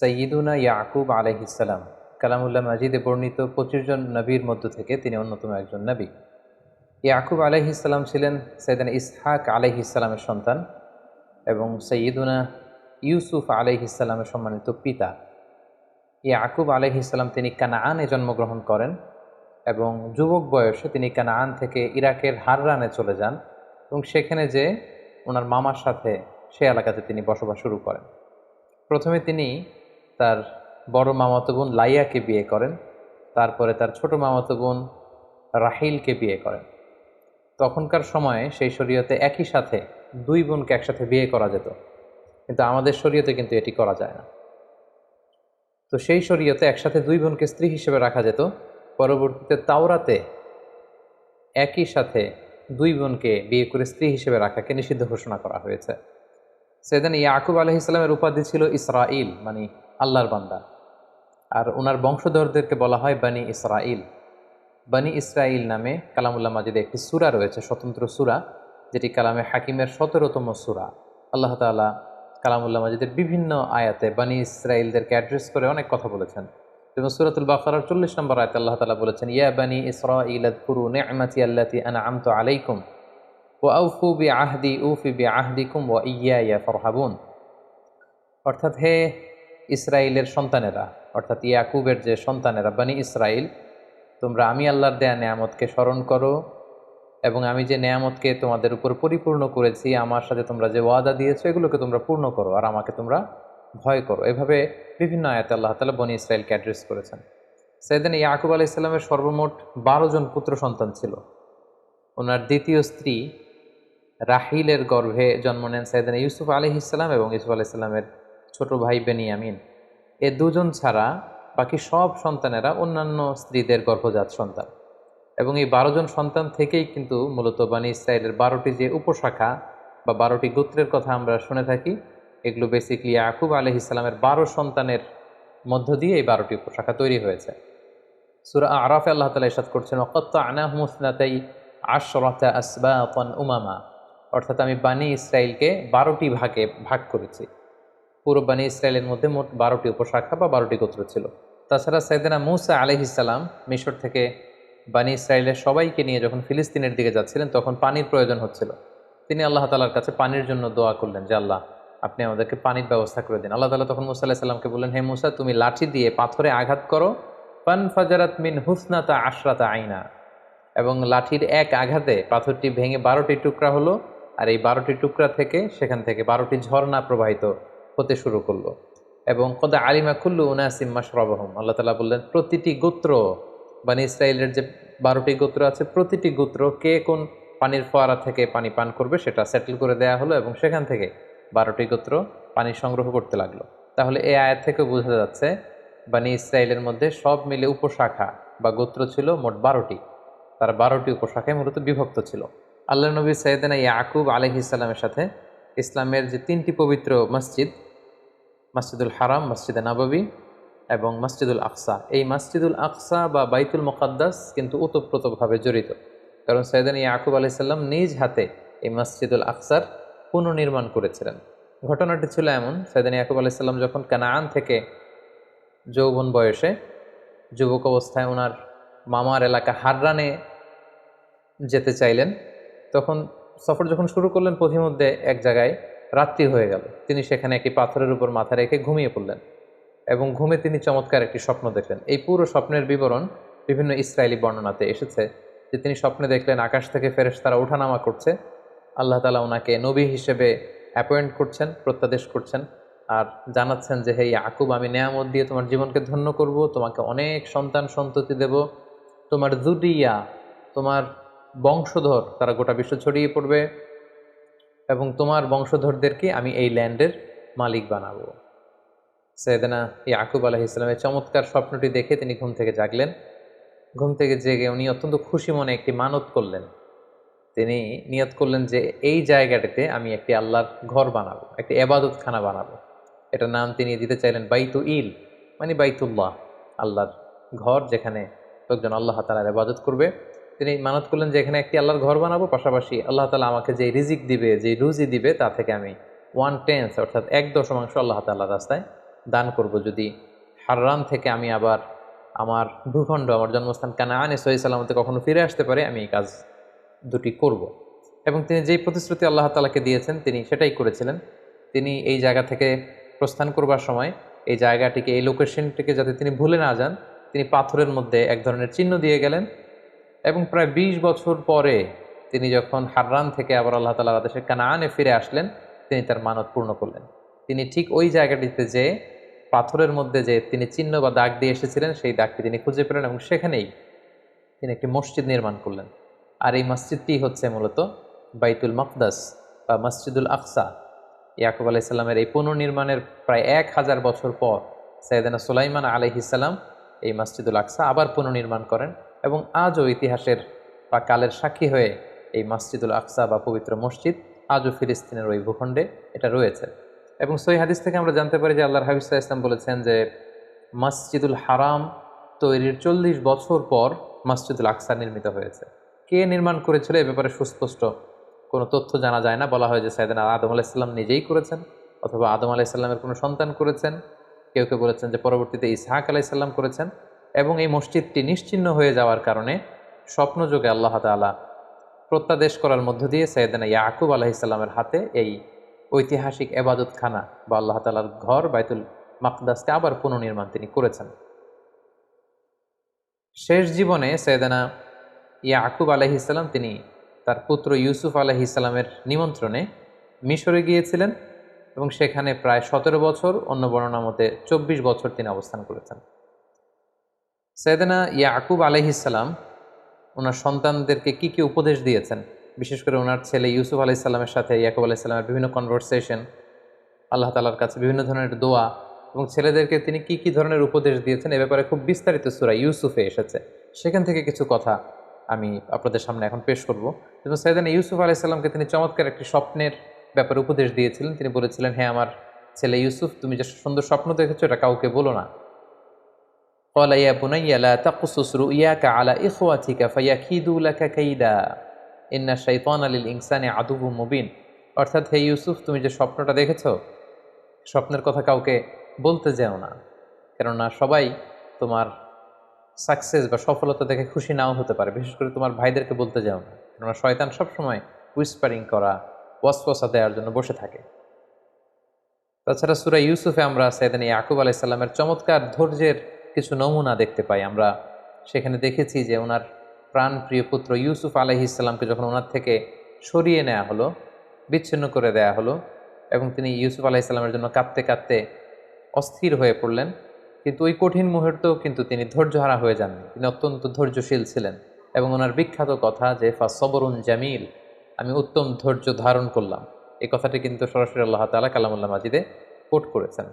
সৈয়দুনা ইয়াকুব আলহিসাল্লাম কালামুল্লাহ মাজিদে বর্ণিত পঁচিশ জন নবীর মধ্য থেকে তিনি অন্যতম একজন নবী। ইয়াকুব আলহিসাল্লাম ছিলেন সৈয়দান ইসহাক আলহিসাল্লামের সন্তান এবং সৈয়দুনা ইউসুফ আলহিসাল্লামের সম্মানিত পিতা। ইয়াকুব আলহিসাল্লাম তিনি কানাআনে জন্মগ্রহণ করেন এবং যুবক বয়সে তিনি কানাআন থেকে ইরাকের হাররানে চলে যান এবং সেখানে যে ওনার মামার সাথে সে এলাকাতে তিনি বসবাস শুরু করেন। প্রথমে তিনি তার বড় মামাতো বোন লাইয়াকে বিয়ে করেন। তারপরে তার ছোট মামাতো বোন রাহিলকে বিয়ে করেন। তখনকার সময়ে সেই শরীয়তে একই সাথে দুই বোনকে একসাথে বিয়ে করা যেত। কিন্তু আমাদের শরীয়তে কিন্তু এটি করা যায় না। তো সেই শরীয়তে একসাথে দুই বোনকে স্ত্রী হিসেবে রাখা যেত। পরবর্তীতে তাওরাতে একই সাথে দুই বোনকে বিয়ে করে স্ত্রী হিসেবে রাখাকে নিষিদ্ধ ঘোষণা করা হয়েছে। সেদিন ইয়াকুব আলহ ইসলামের উপাধি ছিল ইসরাইল মানে আল্লাহর বান্দা। আর ওনার বংশধরদেরকে বলা হয় বানি ইসরাইল বানি ইসরাইল নামে কালামুল্লাহ মাজিদে একটি সুরা রয়েছে, স্বতন্ত্র সুরা, যেটি কালামে হাকিমের সতেরোতম সুরা। আল্লাহ তালা কালামুল্লাহ মাজিদের বিভিন্ন আয়াতে বানি ইসরাইলদেরকে অ্যাড্রেস করে অনেক কথা বলেছেন। যেমন সুরাতুল বাকারার চল্লিশ নম্বর আয়তে আল্লাহ তালা বলেছেন, ইয়া বানি ইসরাইল নেমাতি আল্লাতি আনা আমতো আলাইকুম ও আউফু বি আহদি উফি বি আহদিকুম ও ইয়া ইয়া ফরহাবুন। অর্থাৎ হে ইসরায়েলের সন্তানেরা, অর্থাৎ ইয়াকুবের যে সন্তানেরা, বানি ইসরায়েল তোমরা আমি আল্লাহর দেয়া নেয়ামতকে স্মরণ করো এবং আমি যে নেয়ামতকে তোমাদের উপর পরিপূর্ণ করেছি, আমার সাথে তোমরা যে ওয়াদা দিয়েছ, এগুলোকে তোমরা পূর্ণ করো আর আমাকে তোমরা ভয় করো। এভাবে বিভিন্ন আয়াতে আল্লাহ তালা বনি ইসরায়েলকে অ্যাড্রেস করেছেন। সেদিন ইয়াকুব আলাহ ইসলামের সর্বমোট বারো জন পুত্র সন্তান ছিল। ওনার দ্বিতীয় স্ত্রী রাহিলের গর্ভে জন্ম নেন সাইদান ইউসুফ আলহ ইসলাম এবং ইউসুফ আলাহ ইসলামের ছোট ভাই বেনিয়ামিন। এ দুজন ছাড়া বাকি সব সন্তানেরা অন্যান্য স্ত্রীদের গর্ভজাত সন্তান। এবং এই বারো জন সন্তান থেকেই কিন্তু মূলত বানি ইসরায়েলের বারোটি যে উপশাখা বা বারোটি গোত্রের কথা আমরা শুনে থাকি, এগুলো বেসিকলি আকুব আলহ ইসলামের বারো সন্তানের মধ্য দিয়ে এই বারোটি উপশাখা তৈরি হয়েছে। সুরা আরাফে আল্লাহ তালা ইসাদ করছেন অকত্ত আনাহ মুসনাতাই আশরতা আসবা উমামা। অর্থাৎ আমি বানি ইসরায়েলকে বারোটি ভাগে ভাগ করেছি। পুরো বানি ইসরায়েলের মধ্যে মোট বারোটি উপশাখা বা বারোটি গোত্র ছিল। তাছাড়া সাইদানা মুসা আলহিসাল্লাম মিশর থেকে বানি ইসরায়েলের সবাইকে নিয়ে যখন ফিলিস্তিনের দিকে যাচ্ছিলেন, তখন পানির প্রয়োজন হচ্ছিল। তিনি আল্লাহ তালার কাছে পানির জন্য দোয়া করলেন যে, আল্লাহ, আপনি আমাদেরকে পানির ব্যবস্থা করে দিন। আল্লাহ তালা তখন মুসা আলাহিসাল্লামকে বললেন, হে মুসা, তুমি লাঠি দিয়ে পাথরে আঘাত করো। পান ফাজারাত মিন হুসনাতা আশরাতা আইনা। এবং লাঠির এক আঘাতে পাথরটি ভেঙে বারোটি টুকরা হলো, আর এই বারোটি টুকরা থেকে সেখান থেকে বারোটি ঝর্ণা প্রবাহিত হতে শুরু করল। এবং কদা আলিমা খুল্লু উনাসিম্মা সরবহম আল্লাহ তালা বললেন, প্রতিটি গোত্র মানে ইসরায়েলের যে বারোটি গোত্র আছে, প্রতিটি গোত্র কে কোন পানির ফোয়ারা থেকে পানি পান করবে সেটা সেটেল করে দেয়া হলো এবং সেখান থেকে বারোটি গোত্র পানি সংগ্রহ করতে লাগল। তাহলে এই আয়াত থেকে বোঝা যাচ্ছে, বানি ইসরায়েলের মধ্যে সব মিলে উপশাখা বা গোত্র ছিল মোট বারোটি। তার বারোটি উপশাখায় মূলত বিভক্ত ছিল। আল্লাহ নবী সৈয়দিনা ইয়াকুব আলহ ইসলামের সাথে ইসলামের যে তিনটি পবিত্র মসজিদ মসজিদুল হারাম, মসজিদে নববী এবং মসজিদুল আকসা। এই মসজিদুল আকসা বা বাইতুল মোকাদ্দাস কিন্তু ওতপ্রোতভাবে জড়িত। কারণ সৈয়দিন ইয়াকুব আলি সাল্লাম নিজ হাতে এই মসজিদুল আকসার পুনর্নির্মাণ করেছিলেন। ঘটনাটি ছিল এমন সৈয়দিন ইয়াকুব আলি সাল্লাম যখন কানাআন থেকে যৌবন বয়সে যুবক অবস্থায় ওনার মামার এলাকা হাররানে যেতে চাইলেন, তখন সফর যখন শুরু করলেন পথিমধ্যে এক জায়গায় রাত্রি হয়ে গেল। তিনি সেখানে একটি পাথরের উপর মাথা রেখে ঘুমিয়ে পড়লেন এবং ঘুমে তিনি চমৎকার একটি স্বপ্ন দেখলেন। এই পুরো স্বপ্নের বিবরণ বিভিন্ন ইসরায়েলি বর্ণনাতে এসেছে যে তিনি স্বপ্নে দেখলেন, আকাশ থেকে ফেরেস তারা ওঠানামা করছে। আল্লাহ তালা ওনাকে নবী হিসেবে অ্যাপয়েন্ট করছেন, প্রত্যাদেশ করছেন আর জানাচ্ছেন যে, হে আকুব আমি নেয়ামত দিয়ে তোমার জীবনকে ধন্য করব, তোমাকে অনেক সন্তান সন্ততি দেব। তোমার জুডিয়া তোমার বংশধর, তারা গোটা বিশ্ব ছড়িয়ে পড়বে। এবং তোমার বংশধরদেরকে আমি এই ল্যান্ডের মালিক বানাবো। সৈয়দনা ইয়াকুব আলাহ ইসলামের চমৎকার স্বপ্নটি দেখে তিনি ঘুম থেকে জাগলেন। ঘুম থেকে জেগে উনি অত্যন্ত খুশি মনে একটি মানত করলেন। তিনি নিয়ত করলেন যে, এই জায়গাটিতে আমি একটি আল্লাহর ঘর বানাবো, একটি এবাদতখানা বানাবো। এটা নাম তিনি দিতে চাইলেন বাইতু ইল মানে বাইতুল্লাহ, আল্লাহর ঘর যেখানে লোকজন আল্লাহ তালার এবাদত করবে। তিনি মানত করলেন যে, এখানে একটি আল্লাহর ঘর বানাবো, পাশাপাশি আল্লাহ তালা আমাকে যে রিজিক দিবে যে রুজি দিবে, তা থেকে আমি ওয়ান টেন্স অর্থাৎ এক দশমাংশ আল্লাহ তাল্লাহ রাস্তায় দান করব। যদি হাররান থেকে আমি আবার আমার ভূখণ্ড, আমার জন্মস্থান কানাআনে সহি সালামতে কখনো ফিরে আসতে পারে, আমি এই কাজ দুটি করব। এবং তিনি যেই প্রতিশ্রুতি আল্লাহ তালাকে দিয়েছেন, তিনি সেটাই করেছিলেন। তিনি এই জায়গা থেকে প্রস্থান করবার সময় এই জায়গাটিকে, এই লোকেশনটিকে যাতে তিনি ভুলে না যান, তিনি পাথরের মধ্যে এক ধরনের চিহ্ন দিয়ে গেলেন। এবং প্রায় ২০ বছর পরে তিনি যখন হাররান থেকে আবার আল্লাহ তালার আদেশে কানাআনে ফিরে আসলেন, তিনি তার মানত পূর্ণ করলেন। তিনি ঠিক ওই জায়গাটিতে যে পাথরের মধ্যে যে তিনি চিহ্ন বা দাগ দিয়ে এসেছিলেন, সেই দাগটি তিনি খুঁজে পেলেন এবং সেখানেই তিনি একটি মসজিদ নির্মাণ করলেন। আর এই মসজিদটি হচ্ছে মূলত বাইতুল মকদাস বা মসজিদুল আকসা। ইয়াকুব আলাইসাল্লামের এই পুনর্নির্মাণের প্রায় এক হাজার বছর পর সৈয়দানা সুলাইমান আলহিসাল্লাম এই মসজিদুল আকসা আবার পুনর্নির্মাণ করেন। এবং আজও ইতিহাসের বা কালের সাক্ষী হয়ে এই মসজিদুল আকসা বা পবিত্র মসজিদ আজও ফিলিস্তিনের ওই ভূখণ্ডে এটা রয়েছে। এবং সই হাদিস থেকে আমরা জানতে পারি যে আল্লাহর হাবিজ ইসলাম বলেছেন যে, মসজিদুল হারাম তৈরির চল্লিশ বছর পর মসজিদুল আকসা নির্মিত হয়েছে। কে নির্মাণ করেছিল? এ ব্যাপারে সুস্পষ্ট কোনো তথ্য জানা যায় না। বলা হয় যে সাইদানা আদম আলাইসাল্লাম নিজেই করেছেন অথবা আদম আলাইসাল্লামের কোনো সন্তান করেছেন। কেউ কেউ বলেছেন যে পরবর্তীতে ইসহাক আলাইসাল্লাম করেছেন। এবং এই মসজিদটি নিশ্চিন্ন হয়ে যাওয়ার কারণে স্বপ্নযোগে আল্লাহ তালা প্রত্যাদেশ করার মধ্য দিয়ে সৈয়দানা ইয়াকুব আলাহিসাল্লামের হাতে এই ঐতিহাসিক এবাদতখানা বা আল্লাহ তালার ঘর বাইতুল মাকদাসকে আবার পুনর্নির্মাণ তিনি করেছেন। শেষ জীবনে সৈয়দানা ইয়াকুব আলহিসাল্লাম তিনি তার পুত্র ইউসুফ আলহিসাল্লামের নিমন্ত্রণে মিশরে গিয়েছিলেন এবং সেখানে প্রায় সতেরো বছর অন্য বর্ণনা মতে চব্বিশ বছর তিনি অবস্থান করেছেন। সৈয়দানা ইয়াকুব আলহিসাল্লাম ওনার সন্তানদেরকে কি কি উপদেশ দিয়েছেন? বিশেষ করে ওনার ছেলে ইউসুফ আলাইসাল্লামের সাথে, ইয়াকুব আলাইসাল্লামের বিভিন্ন কনভারসেশন আল্লাহ তালার কাছে বিভিন্ন ধরনের দোয়া এবং ছেলেদেরকে তিনি কি কি ধরনের উপদেশ দিয়েছেন এ ব্যাপারে খুব বিস্তারিত সুরা ইউসুফে এসেছে। সেখান থেকে কিছু কথা আমি আপনাদের সামনে এখন পেশ করব। যেমন সৈয়দান ইউসুফ আলাইসাল্লামকে তিনি চমৎকার একটি স্বপ্নের ব্যাপারে উপদেশ দিয়েছিলেন। তিনি বলেছিলেন হ্যাঁ আমার ছেলে ইউসুফ, তুমি যে সুন্দর স্বপ্ন দেখেছ, এটা কাউকে বলো না। قال يا بني لا تقصص رؤياك على إخوتك فيكيدوا لك كيدا إن الشيطان للإنسان عدو مبين অর্থাৎ হে ইউসুফ তুমি যে স্বপ্নটা দেখেছ স্বপ্নের কথা কাউকে বলতে যেও না কেননা সবাই তোমার সাকসেস বা সফলতা দেখে খুশি নাও হতে পারে বিশেষ করে তোমার ভাইদেরকে বলতে যাও না কেননা শয়তান সবসময় উইসপারিং করা ওয়াসওয়াসা দেওয়ার জন্য বসে থাকে তাছাড়া সুরা ইউসুফে আমরা সাইদানি ইয়াকুব আলাইসাল্লামের চমৎকার ধৈর্যের কিছু নমুনা দেখতে পাই। আমরা সেখানে দেখেছি যে ওনার প্রাণপ্রিয় পুত্র ইউসুফ আলহি ইসলামকে যখন ওনার থেকে সরিয়ে নেওয়া হলো, বিচ্ছিন্ন করে দেয়া হলো এবং তিনি ইউসুফ আলাহি ইসলামের জন্য কাঁদতে কাঁদতে অস্থির হয়ে পড়লেন, কিন্তু ওই কঠিন মুহূর্তেও কিন্তু তিনি ধৈর্যহারা হয়ে যাননি। তিনি অত্যন্ত ধৈর্যশীল ছিলেন এবং ওনার বিখ্যাত কথা যে, ফা সবরুন জামিল আমি উত্তম ধৈর্য ধারণ করলাম। এই কথাটি কিন্তু সরাসরি আল্লাহ তালা কালামুল্লাহ মাজিদে কোট করেছেন।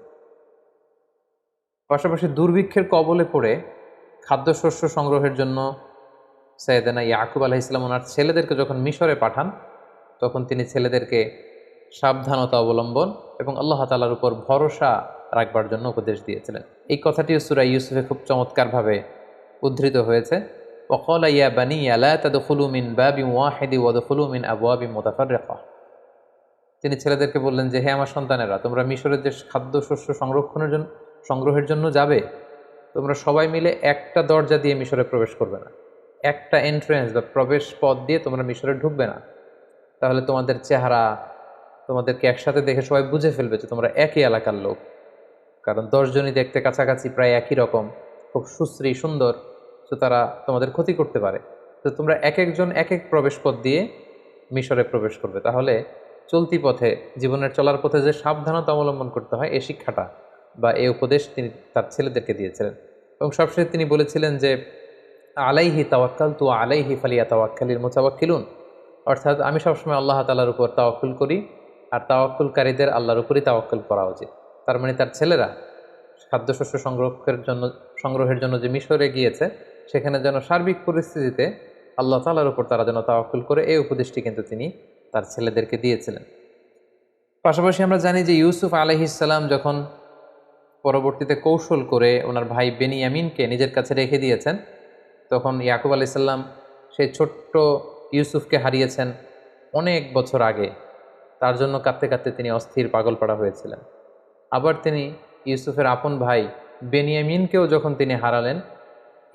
পাশাপাশি দুর্ভিক্ষের কবলে পড়ে খাদ্যশস্য সংগ্রহের জন্য সৈয়দানা ইয়াকুব আলাহ ইসলাম ওনার ছেলেদেরকে যখন মিশরে পাঠান, তখন তিনি ছেলেদেরকে সাবধানতা অবলম্বন এবং আল্লাহ তালার উপর ভরসা রাখবার জন্য উপদেশ দিয়েছিলেন। এই কথাটিও সুরা ইউসুফে খুব চমৎকারভাবে উদ্ধৃত হয়েছে। ওকল ইয়া বানি, আলা তাদুলুমিন বাবি ওয়াহেদি ওয়াদুলুমিন আবুয়াবি মোতাফার রেখা তিনি ছেলেদেরকে বললেন যে, হে আমার সন্তানেরা, তোমরা মিশরের যে খাদ্যশস্য সংরক্ষণের জন্য সংগ্রহের জন্য যাবে, তোমরা সবাই মিলে একটা দরজা দিয়ে মিশরে প্রবেশ করবে না। একটা এন্ট্রেন্স বা প্রবেশ পথ দিয়ে তোমরা মিশরে ঢুকবে না। তাহলে তোমাদের চেহারা তোমাদেরকে একসাথে দেখে সবাই বুঝে ফেলবে যে তোমরা একই এলাকার লোক। কারণ দশজনই দেখতে কাছাকাছি, প্রায় একই রকম, খুব সুশ্রী, সুন্দর, তো তারা তোমাদের ক্ষতি করতে পারে। তো তোমরা এক একজন এক এক প্রবেশ পথ দিয়ে মিশরে প্রবেশ করবে। তাহলে চলতি পথে, জীবনের চলার পথে যে সাবধানতা অবলম্বন করতে হয়, এ শিক্ষাটা বা এই উপদেশ তিনি তার ছেলেদেরকে দিয়েছিলেন। এবং সবশেষে তিনি বলেছিলেন যে, আলাইহি তাওয়াক্কাল তু আলাইহি ফালিয়া তাওয়াক্কালির মোতাবাক্কিলুন অর্থাৎ আমি সবসময় আল্লাহ তালার উপর তাওয়াক্কুল করি আর তাওয়াক্কুলকারীদের আল্লাহর উপরই তাওয়াক্কুল করা উচিত। তার মানে তার ছেলেরা খাদ্যশস্য সংগ্রহের জন্য সংগ্রহের জন্য যে মিশরে গিয়েছে, সেখানে যেন সার্বিক পরিস্থিতিতে আল্লাহ তালার উপর তারা যেন তাওয়াক্কুল করে, এই উপদেশটি কিন্তু তিনি তার ছেলেদেরকে দিয়েছিলেন। পাশাপাশি আমরা জানি যে, ইউসুফ আলহিসাল্লাম যখন পরবর্তীতে কৌশল করে ওনার ভাই বেনিয়ামিনকে নিজের কাছে রেখে দিয়েছেন। তখন ইয়াকুব আলাইসাল্লাম সেই ছোট্ট ইউসুফকে হারিয়েছেন অনেক বছর আগে। তার জন্য কাঁদতে কাঁদতে তিনি অস্থির পাগলপাড়া হয়েছিলেন। আবার তিনি ইউসুফের আপন ভাই বেনিয়ামিনকেও যখন তিনি হারালেন,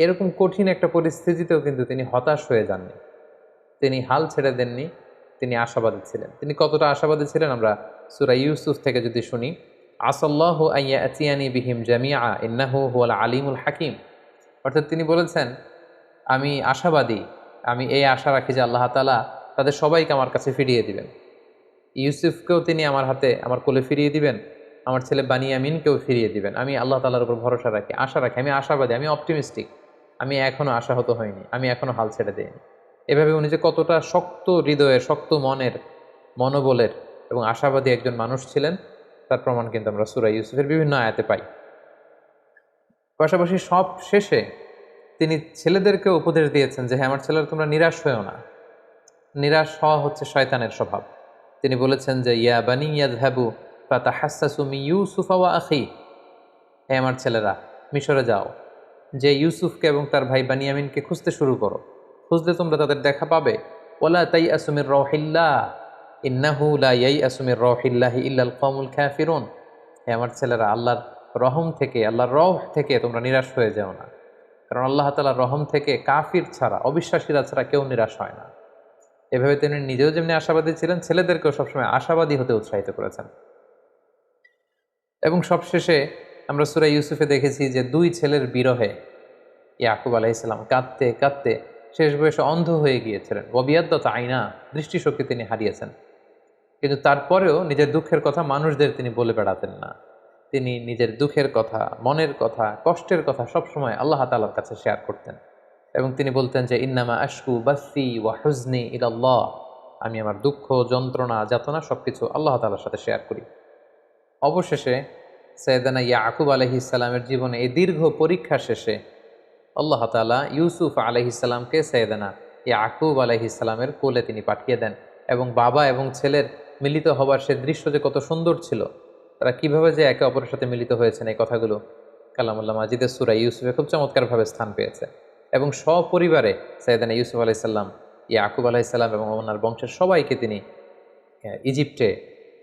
এরকম কঠিন একটা পরিস্থিতিতেও কিন্তু তিনি হতাশ হয়ে যাননি। তিনি হাল ছেড়ে দেননি, তিনি আশাবাদী ছিলেন। তিনি কতটা আশাবাদী ছিলেন আমরা সুরা ইউসুফ থেকে যদি শুনি। আসল্লাহ আইয়া আতিয়ানি বিহিম জামিয়া ইন্নাহু হুয়াল আলিমুল হাকিম। অর্থাৎ তিনি বলেছেন, আমি আশাবাদী, আমি এই আশা রাখি যে আল্লাহ তালা তাদের সবাইকে আমার কাছে ফিরিয়ে দিবেন। ইউসুফকেও তিনি আমার হাতে, আমার কোলে ফিরিয়ে দিবেন, আমার ছেলে বানিয়ামিনকেও ফিরিয়ে দিবেন। আমি আল্লাহ তালার উপর ভরসা রাখি, আশা রাখি, আমি আশাবাদী, আমি অপটিমিস্টিক, আমি এখনও আশাহত হইনি, আমি এখনও হাল ছেড়ে দিইনি। এভাবে উনি যে কতটা শক্ত হৃদয়ের, শক্ত মনের, মনোবলের এবং আশাবাদী একজন মানুষ ছিলেন তার প্রমাণ কিন্তু আমরা সুরা ইউসুফের বিভিন্ন আয়াতে পাই। পাশাপাশি সব শেষে তিনি ছেলেদেরকে উপদেশ দিয়েছেন যে হ্যাঁ আমার ছেলেরা তোমরা নিরাশ হয়েও না। নিরাশ হওয়া হচ্ছে শয়তানের স্বভাব। তিনি বলেছেন যে, ইয়া বানি ইয়াদ হাবু ফাতা হাসাসুমি ইউসুফা ওয়া আখি। হে আমার ছেলেরা, মিশরে যাও। যে ইউসুফকে এবং তার ভাই বানিয়ামিনকে খুঁজতে শুরু করো। খুঁজলে তোমরা তাদের দেখা পাবে। ওলা তাই আসুমির রহিল্লা ইয়াই ইল্লাল হে আমার ছেলেরা, আল্লাহর রহম থেকে, আল্লাহর রহ থেকে তোমরা নিরাশ হয়ে যাও না। কারণ আল্লাহ তালার রহম থেকে কাফির ছাড়া, অবিশ্বাসীরা ছাড়া কেউ নিরাশ হয় না। এভাবে তিনি নিজেও যেমনি আশাবাদী ছিলেন, ছেলেদেরকেও সবসময় আশাবাদী হতে উৎসাহিত করেছেন। এবং সবশেষে আমরা সুরা ইউসুফে দেখেছি যে দুই ছেলের বিরহে ইয়াকুব আলাইসাল্লাম কাঁদতে কাঁদতে শেষ বয়সে অন্ধ হয়ে গিয়েছিলেন। অবিয়াদ্দত আইনা, দৃষ্টিশক্তি তিনি হারিয়েছেন। কিন্তু তারপরেও নিজের দুঃখের কথা মানুষদের তিনি বলে বেড়াতেন না। তিনি নিজের দুঃখের কথা, মনের কথা, কষ্টের কথা সবসময় আল্লাহ তালার কাছে শেয়ার করতেন এবং তিনি বলতেন যে, ইন্নামা আশকু বাসি ওয়া হুজনি ইল্লাহ আমি আমার দুঃখ, যন্ত্রণা, যাতনা সব কিছু আল্লাহ তালার সাথে শেয়ার করি। অবশেষে সৈয়দানা ইয়াকুব আলহিসাল্লামের জীবনে এই দীর্ঘ পরীক্ষা শেষে আল্লাহ তালা ইউসুফ আলহিসাল্লামকে সৈয়দানা ইয়াকুব আলহিসাল্লামের কোলে তিনি পাঠিয়ে দেন এবং বাবা এবং ছেলের মিলিত হবার সে দৃশ্য যে কত সুন্দর ছিল, তারা কীভাবে যে একে অপরের সাথে মিলিত হয়েছেন এই কথাগুলো কালামুল্লাহ মাজিদের সুরা ইউসুফে খুব চমৎকারভাবে স্থান পেয়েছে। এবং সপরিবারে সৈয়দানা ইউসুফ আলাইসাল্লাম ইয়াকুব আলাইসাল্লাম এবং ওনার বংশের সবাইকে তিনি ইজিপ্টে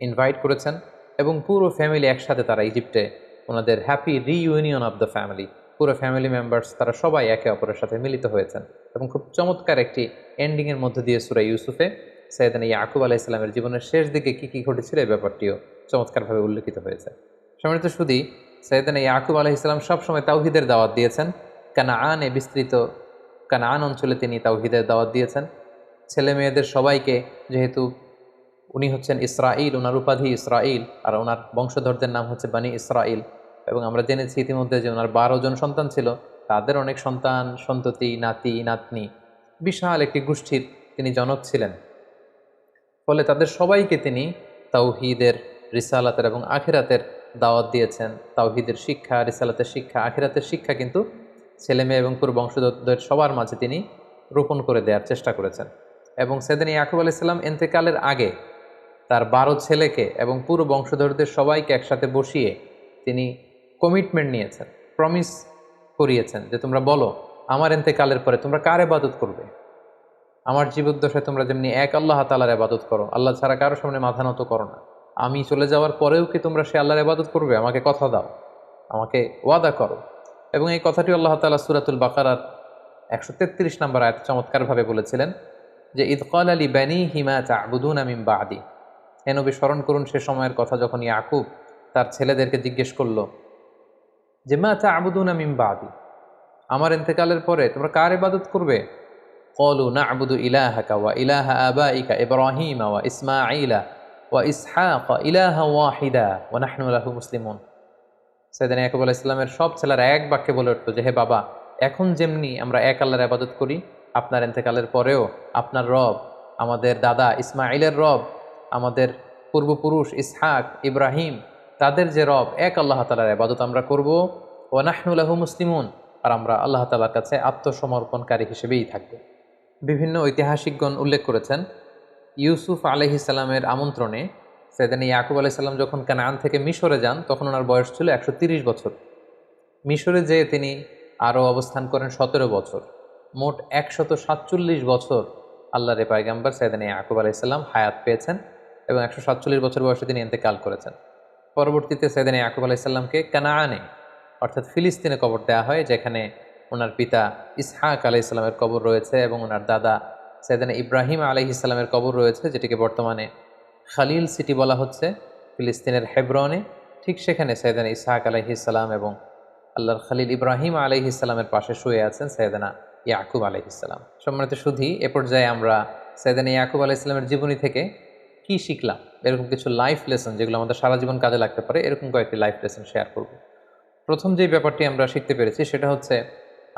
ইনভাইট করেছেন এবং পুরো ফ্যামিলি একসাথে তারা ইজিপ্টে ওনাদের happy reunion of the family পুরো ফ্যামিলি মেম্বার্স তারা সবাই একে অপরের সাথে মিলিত হয়েছেন। এবং খুব চমৎকার একটি এন্ডিংয়ের মধ্যে দিয়ে সুরা ইউসুফে সৈয়দান ইয়াকুব আলাহ ইসলামের জীবনের শেষ দিকে কী কী ঘটেছিল এই ব্যাপারটিও চমৎকারভাবে উল্লেখিত হয়েছে। সম্মানিত শুধু সৈয়দান ইয়াকুব আলাহ ইসলাম সবসময় তাওহিদের দাওয়াত দিয়েছেন। কানাআনে বিস্তৃত কানাআন অঞ্চলে তিনি তাওহিদের দাওয়াত দিয়েছেন। ছেলে মেয়েদের সবাইকে, যেহেতু উনি হচ্ছেন ইসরাইল ওনার উপাধি ইসরাইল আর ওনার বংশধরদের নাম হচ্ছে বানি ইসরাইল এবং আমরা জেনেছি ইতিমধ্যে যে ওনার বারো জন সন্তান ছিল, তাদের অনেক সন্তান, সন্ততি, নাতি, নাতনি, বিশাল একটি গোষ্ঠীর তিনি জনক ছিলেন। ফলে তাদের সবাইকে তিনি তাওহিদের রিসালাতের এবং আখিরাতের দাওয়াত দিয়েছেন। তাওহিদের শিক্ষা, রিসালাতের শিক্ষা, আখিরাতের শিক্ষা কিন্তু ছেলে মেয়ে এবং পুরো বংশধরদের সবার মাঝে তিনি রোপণ করে দেওয়ার চেষ্টা করেছেন। এবং সেদিন ইয়াকুব আলাইসাল্লাম এন্তেকালের আগে তার বারো ছেলেকে এবং পুরো বংশধরদের সবাইকে একসাথে বসিয়ে তিনি কমিটমেন্ট নিয়েছেন প্রমিস করিয়েছেন যে তোমরা বলো, আমার এন্তেকালের পরে তোমরা কার এবাদত করবে? আমার জীবদ্দশায় তোমরা যেমনি এক আল্লাহ তালার আবাদত করো, আল্লাহ ছাড়া কারও সামনে মাথা নত করো না। আমি চলে যাওয়ার পরেও কি তোমরা সে আল্লাহর আবাদত করবে? আমাকে কথা দাও, আমাকে ওয়াদা করো। এবং এই কথাটি আল্লাহ তালা সুরাতুল বাকারার একশো তেত্রিশ নম্বর আয়াত চমৎকারভাবে বলেছিলেন যে ইদকাল আলী ব্যানি হিমা চাবুদুন আমিম বাদি। হে নবী, স্মরণ করুন সে সময়ের কথা যখন ইয়াকুব তার ছেলেদেরকে জিজ্ঞেস করল যে, মা চা আবুদুন আমিম বা আদি আমার ইন্তেকালের পরে তোমরা কার ইবাদত করবে? কলু না আবুদু ইলাহাকা ওয়া ইলাহা আবাইকা ইব্রাহিম ওয়া ইসমাঈলা ওয়া ইসহাক ইলাহা ওয়াহিদা ওয়া নাহনু লাহু মুসলিমুন সেদিন ইয়াকুব আলাহ ইসলামের সব ছেলেরা এক বাক্যে বলে উঠতো যে হে বাবা, এখন যেমনি আমরা এক আল্লাহর আবাদত করি, আপনার এন্তেকালের পরেও আপনার রব, আমাদের দাদা ইসমাইলের রব, আমাদের পূর্বপুরুষ ইসহাক, ইব্রাহিম, তাদের যে রব, এক আল্লাহ তালার আবাদত আমরা করব ও নাহনুল্লাহ মুসলিমুন। আর আমরা আল্লাহ তালার কাছে আত্মসমর্পণকারী হিসেবেই থাকব। বিভিন্ন ঐতিহাসিকগণ উল্লেখ করেছেন। ইউসুফ আলহিসাল্লামের আমন্ত্রণে সেদিন ইয়াকুব আলাইসাল্লাম যখন কানান থেকে মিশরে যান, তখন ওনার বয়স ছিল একশো বছর। মিশরে যেয়ে তিনি আরও অবস্থান করেন সতেরো বছর। মোট একশত সাতচল্লিশ বছর আল্লাহ রে পায়গাম্বার সাইদান ইয়াকুব আলাইসাল্লাম হায়াত পেয়েছেন এবং একশো সাতচল্লিশ বছর বয়সে তিনি এতেকাল করেছেন। পরবর্তীতে সৈদান ইয়াকুব আলাইসাল্লামকে কানাআনে অর্থাৎ ফিলিস্তিনে কবর দেওয়া হয়, যেখানে ওনার পিতা ইসহাক আলাই ইসলামের কবর রয়েছে এবং ওনার দাদা সৈদান ইব্রাহিম আলহি ইসলামের কবর রয়েছে, যেটিকে বর্তমানে খালিল সিটি বলা হচ্ছে। ফিলিস্তিনের হেব্রনে ঠিক সেখানে সৈদান ইসহাক আলহি ইসলাম এবং আল্লাহর খালিল ইব্রাহিম আলহি ইসলামের পাশে শুয়ে আছেন সৈদানা ইয়াকুব আলহি ইসলাম সম্মানিত শুধু এ পর্যায়ে আমরা সৈদানা ইয়াকুব আলাহ ইসলামের জীবনী থেকে কি শিখলাম, এরকম কিছু লাইফ লেসন যেগুলো আমাদের সারা জীবন কাজে লাগতে পারে, এরকম কয়েকটি লাইফ লেসন শেয়ার করব। প্রথম যে ব্যাপারটি আমরা শিখতে পেরেছি সেটা হচ্ছে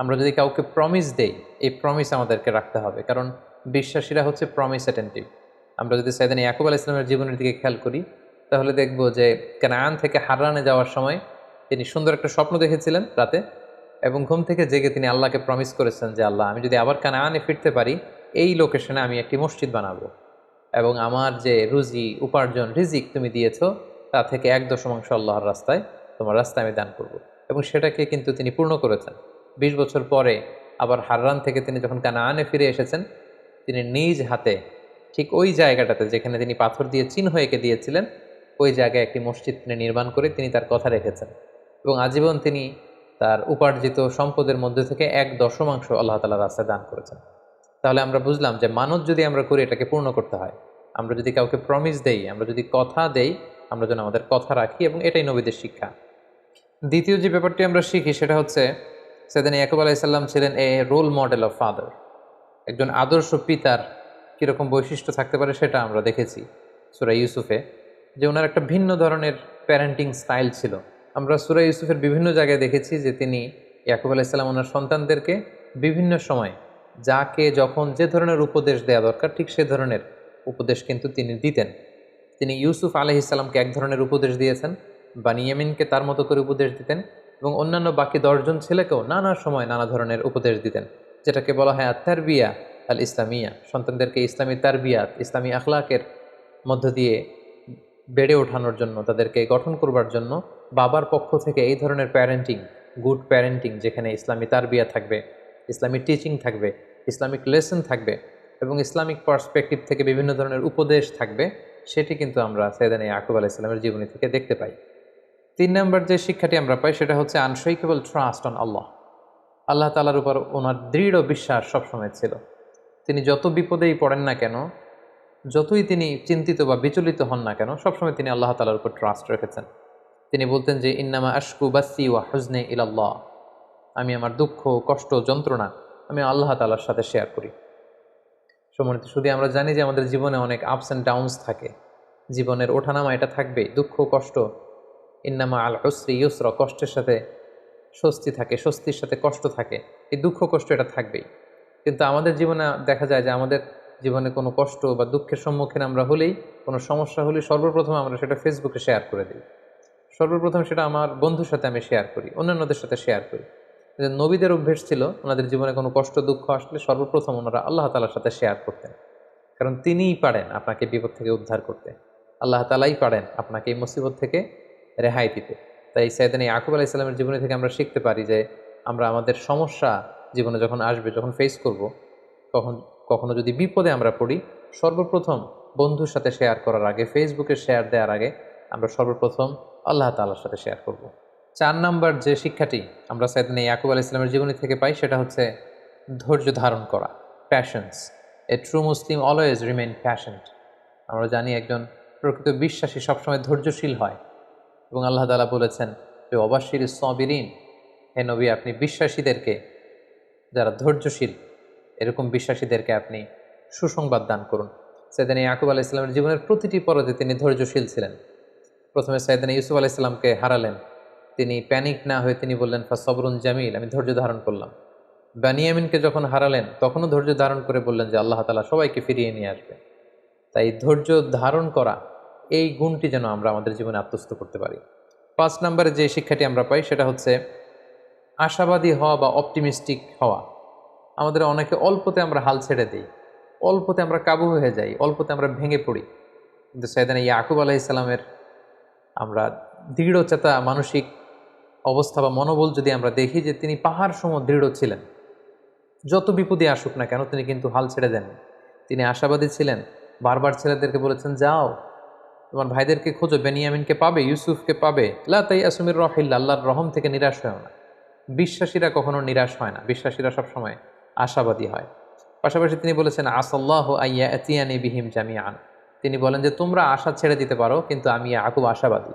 আমরা যদি কাউকে প্রমিস দেই, এই প্রমিস আমাদেরকে রাখতে হবে। কারণ বিশ্বাসীরা হচ্ছে প্রমিস অ্যাটেন্টিভ আমরা যদি সাইদান ইয়াকুব আল ইসলামের জীবনের দিকে খেয়াল করি, তাহলে দেখব যে কানান থেকে হারানে যাওয়ার সময় তিনি সুন্দর একটা স্বপ্ন দেখেছিলেন রাতে এবং ঘুম থেকে জেগে তিনি আল্লাহকে প্রমিস করেছেন যে, আল্লাহ, আমি যদি আবার কানানে ফিরতে পারি, এই লোকেশনে আমি একটি মসজিদ বানাবো। এবং আমার যে রুজি, উপার্জন, রিজিক তুমি দিয়েছ, তা থেকে এক দশমাংশ আল্লাহর রাস্তায়, তোমার রাস্তায় আমি দান করব। এবং সেটাকে কিন্তু তিনি পূর্ণ করেছেন। বিশ বছর পরে আবার হাররান থেকে তিনি যখন কানাআনে ফিরে এসেছেন, তিনি নিজ হাতে ঠিক ওই জায়গাটাতে যেখানে তিনি পাথর দিয়ে চিহ্ন এঁকে দিয়েছিলেন, ওই জায়গায় একটি মসজিদ তিনি নির্মাণ করে তিনি তার কথা রেখেছেন। এবং আজীবন তিনি তার উপার্জিত সম্পদের মধ্যে থেকে এক দশমাংশ আল্লাহ তালা রাস্তায় দান করেছেন। তাহলে আমরা বুঝলাম যে মানত যদি আমরা করি, এটাকে পূর্ণ করতে হয়। আমরা যদি কাউকে প্রমিস দেই, আমরা যদি কথা দেই, আমরা যেন আমাদের কথা রাখি এবং এটাই নবীদের শিক্ষা। দ্বিতীয় যে ব্যাপারটি আমরা শিখি, সেটা হচ্ছে সেদিন ইয়াকুব আলাইসাল্লাম ছিলেন a role model of father একজন আদর্শ পিতার কীরকম বৈশিষ্ট্য থাকতে পারে সেটা আমরা দেখেছি সুরা ইউসুফে, যে ওনার একটা ভিন্ন ধরনের প্যারেন্টিং স্টাইল ছিল। আমরা সুরা ইউসুফের বিভিন্ন জায়গায় দেখেছি যে তিনি ইয়াকুব আলাইসাল্লাম ওনার সন্তানদেরকে বিভিন্ন সময় যাকে, যখন যে ধরনের উপদেশ দেওয়া দরকার, ঠিক সে ধরনের উপদেশ কিন্তু তিনি দিতেন। তিনি ইউসুফ আলহিসাল্লামকে এক ধরনের উপদেশ দিয়েছেন বানিয়ামিনকে তার মতো করে উপদেশ দিতেন এবং অন্যান্য বাকি দশজন ছেলেকেও নানা সময় নানা ধরনের উপদেশ দিতেন, যেটাকে বলা হয় তারবিয়া আল ইসলামিয়া। সন্তানদেরকে ইসলামী তারবিয়াত, ইসলামী আখলাকের মধ্য দিয়ে বেড়ে ওঠানোর জন্য, তাদেরকে গঠন করবার জন্য বাবার পক্ষ থেকে এই ধরনের প্যারেন্টিং গুড প্যারেন্টিং যেখানে ইসলামী তারবিয়া থাকবে, ইসলামী টিচিং থাকবে, ইসলামিক লেসন থাকবে এবং ইসলামিক পার্সপেক্টিভ থেকে বিভিন্ন ধরনের উপদেশ থাকবে, সেটি কিন্তু আমরা সৈদান ইয়াকুব আলাহ ইসলামের জীবনী থেকে দেখতে পাই। তিন নম্বর যে শিক্ষাটি আমরা পাই, সেটা হচ্ছে আনশেকেবল ট্রাস্ট অন আল্লাহ আল্লাহ তালার উপর ওনার দৃঢ় বিশ্বাস সবসময় ছিল। তিনি যত বিপদেই পড়েন না কেন, যতই তিনি চিন্তিত বা বিচলিত হন না কেন, সবসময় তিনি আল্লাহ তালার উপর ট্রাস্ট রেখেছেন। তিনি বলতেন যে, ইন্নামা আশকু বাসি ওয়া হুজনে ইলাল্লাহ। আমি আমার দুঃখ, কষ্ট, যন্ত্রণা, আমি আল্লাহ তালার সাথে শেয়ার করি। সম্মানিত শুধু আমরা জানি যে আমাদের জীবনে অনেক আপস অ্যান্ড ডাউনস থাকে। জীবনের ওঠানামা এটা থাকবেই, দুঃখ, কষ্ট ইন্নামা আল হসরি ইউসর, কষ্টের সাথে স্বস্তি থাকে, স্বস্তির সাথে কষ্ট থাকে, এই দুঃখ কষ্ট এটা থাকবেই। কিন্তু আমাদের জীবনে দেখা যায় যে আমাদের জীবনে কোনো কষ্ট বা দুঃখের সম্মুখীন আমরা হলেই, কোনো সমস্যা হলে সর্বপ্রথম আমরা সেটা ফেসবুকে শেয়ার করে দিই। সর্বপ্রথম সেটা আমার বন্ধুর সাথে আমি শেয়ার করি, অন্যান্যদের সাথে শেয়ার করি। নবীদের অভ্যেস ছিল, ওনাদের জীবনে কোনো কষ্ট, দুঃখ আসলে সর্বপ্রথম ওনারা আল্লাহ তালার সাথে শেয়ার করতেন। কারণ তিনিই পারেন আপনাকে বিপদ থেকে উদ্ধার করতে। আল্লাহ তালাই পারেন আপনাকে এই মুসিবত থেকে রেহাই দিতে। তাই সাইদানি আকুব আলাহ ইসলামের জীবনী থেকে আমরা শিখতে পারি যে আমরা আমাদের সমস্যা জীবনে যখন আসবে, যখন ফেস করব তখন কখনো যদি বিপদে আমরা পড়ি, সর্বপ্রথম বন্ধুর সাথে শেয়ার করার আগে ফেসবুকে শেয়ার দেওয়ার আগে আমরা সর্বপ্রথম আল্লাহ তাল্লার সাথে শেয়ার করব। চার নাম্বার যে শিক্ষাটি আমরা সাইদিন ইয়াকুব আল ইসলামের জীবনী থেকে পাই, সেটা হচ্ছে ধৈর্য ধারণ করা patience a true Muslim always remain patient আমরা জানি একজন প্রকৃত বিশ্বাসী সবসময় ধৈর্যশীল হয়। এবং আল্লাহ তালা বলেছেন যে অবাশির সবিরিন, হে নবী, আপনি বিশ্বাসীদেরকে, যারা ধৈর্যশীল, এরকম বিশ্বাসীদেরকে আপনি সুসংবাদ দান করুন। সেদিন ইয়াকুব আলাহ ইসলামের জীবনের প্রতিটি পরতে তিনি ধৈর্যশীল ছিলেন। প্রথমে সাইদিন ইউসুফ আলাহ ইসলামকে হারালেন। তিনি প্যানিক না হয়ে তিনি বললেন ফা সবরুন জামিল, আমি ধৈর্য ধারণ করলাম। বানিয়ামিনকে যখন হারালেন, তখনও ধৈর্য ধারণ করে বললেন যে, আল্লাহ তালা সবাইকে ফিরিয়ে নিয়ে আসবে তাই ধৈর্য ধারণ করা এই গুণটি যেন আমরা আমাদের জীবনে আত্মস্থ করতে পারি। পাঁচ নম্বরে যে শিক্ষাটি আমরা পাই, সেটা হচ্ছে আশাবাদী হওয়া বা অপটিমিস্টিক হওয়া। আমাদের অনেকে অল্পতে আমরা হাল ছেড়ে দিই, অল্পতে আমরা কাবু হয়ে যাই, অল্পতে আমরা ভেঙে পড়ি। কিন্তু সৈদান ইয়াকুব আলাইসাল্লামের আমরা দৃঢ়চেতা মানসিক অবস্থা বা মনোবল যদি আমরা দেখি যে তিনি পাহাড় সম দৃঢ় ছিলেন, যত বিপদে আসুক না কেন তিনি কিন্তু হাল ছেড়ে দেন তিনি আশাবাদী ছিলেন, বারবার ছেলেদেরকে বলেছেন, যাও তোমার ভাইদেরকে খোঁজো, বেনিয়ামিনকে পাবে, ইউসুফকে পাবে। লা তাই আসমির রহিল্লা আল্লাহর রহম থেকে নিরাশ হয় না। বিশ্বাসীরা কখনো নিরাশ হয় না, বিশ্বাসীরা সবসময় আশাবাদী হয়। পাশাপাশি তিনি বলেছেন, আসল্লাহ আইয়া এতিয়ানি বিহিম জামিয়ান তিনি বলেন যে, তোমরা আশা ছেড়ে দিতে পারো, কিন্তু আমি আকুব আশাবাদী।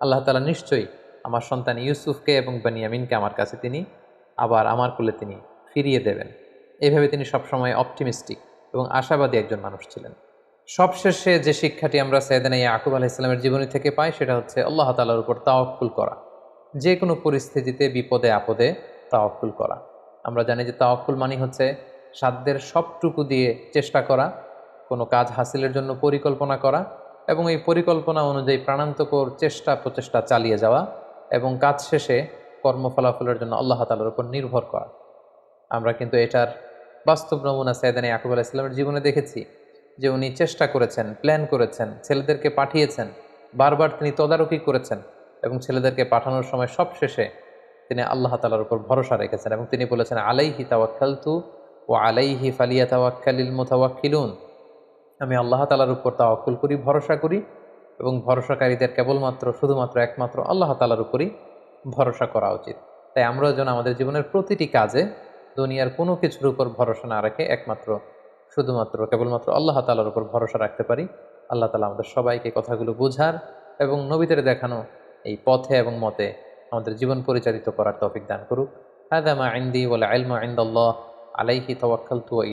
আল্লাহ তালা নিশ্চয়ই আমার সন্তান ইউসুফকে এবং বেনিয়ামিনকে আমার কাছে তিনি আবার আমার কোলে তিনি ফিরিয়ে দেবেন। এইভাবে তিনি সবসময় অপটিমিস্টিক এবং আশাবাদী একজন মানুষ ছিলেন। সবশেষে যে শিক্ষাটি আমরা সৈয়দানা ইয়াকুব আলাহ ইসলামের জীবনী থেকে পাই, সেটা হচ্ছে আল্লাহ তালার উপর তাওয়াক্কুল করা। যে কোনো পরিস্থিতিতে, বিপদে, আপদে তাওয়াক্কুল করা। আমরা জানি যে তাওয়াক্কুল মানে হচ্ছে সাধ্যের সবটুকু দিয়ে চেষ্টা করা, কোনো কাজ হাসিলের জন্য পরিকল্পনা করা এবং এই পরিকল্পনা অনুযায়ী প্রাণান্তকর চেষ্টা প্রচেষ্টা চালিয়ে যাওয়া এবং কাজ শেষে কর্মফলাফলের জন্য আল্লাহ তালার উপর নির্ভর করা। আমরা কিন্তু এটার বাস্তব নমুনা সৈয়দানা ইয়াকুব আলাহ ইসলামের জীবনে দেখেছি। যে উনি চেষ্টা করেছেন প্ল্যান করেছেন, ছেলেদেরকে পাঠিয়েছেন, বারবার তিনি তদারকি করেছেন এবং ছেলেদেরকে পাঠানোর সময় সব শেষে তিনি আল্লাহ তালার উপর ভরসা রেখেছেন এবং তিনি বলেছেন, আলাইহি তাওয়াক্কালতু ও আলাইহি ফালিয়া তাওয়াক্কালিল মুতাওয়াক্কিলুন। আমি আল্লাহ তালার উপর তাওয়াক্কুল করি, ভরসা করি এবং ভরসাকারীদের কেবলমাত্র, শুধুমাত্র একমাত্র আল্লাহ তালার উপরই ভরসা করা উচিত। তাই আমরা যেন আমাদের জীবনের প্রতিটি কাজে দুনিয়ার কোনো কিছুর উপর ভরসা না রেখে একমাত্র শুধুমাত্র, কেবলমাত্র আল্লাহ তালার উপর ভরসা রাখতে পারি। আল্লাহ তালা আমাদের সবাইকে কথাগুলো বোঝার এবং নবীদের দেখানো এই পথে এবং মতে আমাদের জীবন পরিচালিত করার তফিক দান করুক। হাদা আইন্দি ইন্দি ওয়ালা ইলমা ইনদাল্লাহ, আলাইহি তাওয়াক্কালতু ওয়া